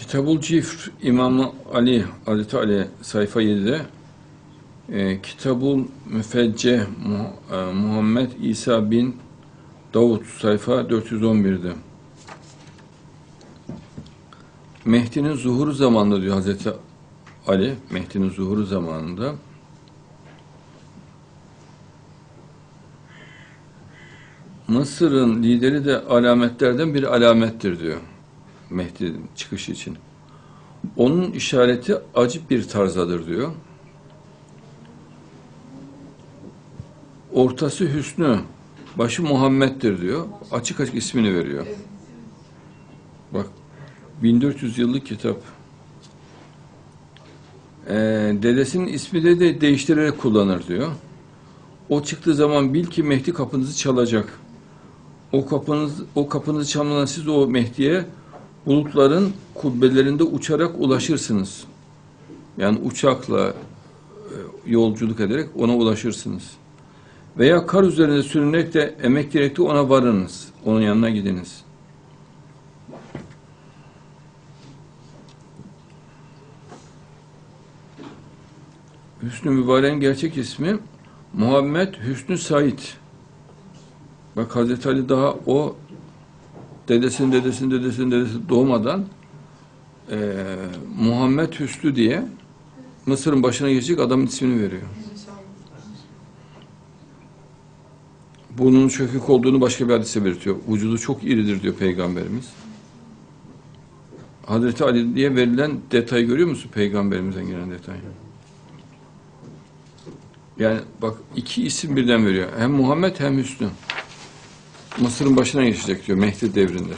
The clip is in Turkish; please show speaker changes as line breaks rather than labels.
Kitabul Cifr İmam Ali Hazreti Ali sayfa 7'de e, Kitabul Müfecce Mu- Muhammed İsa bin Davud sayfa 411'de Mehdi'nin zuhuru zamanında diyor Hazreti Ali Mehdi'nin zuhuru zamanında. Mısır'ın lideri de alametlerden bir alamettir diyor. Mehdi çıkışı için. Onun işareti acip bir tarzadır diyor. Ortası Hüsnü, başı Muhammed'dir diyor. Açık açık ismini veriyor. Bak 1400 yıllık kitap. Ee, dedesinin ismi de, de değiştirerek kullanır diyor. O çıktığı zaman bil ki Mehdi kapınızı çalacak. O kapınız o kapınızı çalmadan siz o Mehdi'ye bulutların kubbelerinde uçarak ulaşırsınız. Yani uçakla e, yolculuk ederek ona ulaşırsınız. Veya kar üzerinde sürünerek de emek direkt de ona varınız. Onun yanına gidiniz. Hüsnü Mübarek'in gerçek ismi Muhammed Hüsnü Said. Bak Hazreti Ali daha o dedesinin dedesinin dedesinin dedesi doğmadan eee, Muhammed Hüsnü diye Mısır'ın başına geçecek adamın ismini veriyor. Burnunun çökük olduğunu başka bir hadise belirtiyor. Vücudu çok iridir diyor Peygamberimiz. Hazreti Ali diye verilen detayı görüyor musun Peygamberimizden gelen detayı? Yani bak iki isim birden veriyor. Hem Muhammed hem Hüsnü. Mısır'ın başına geçecek diyor Mehdi devrinde.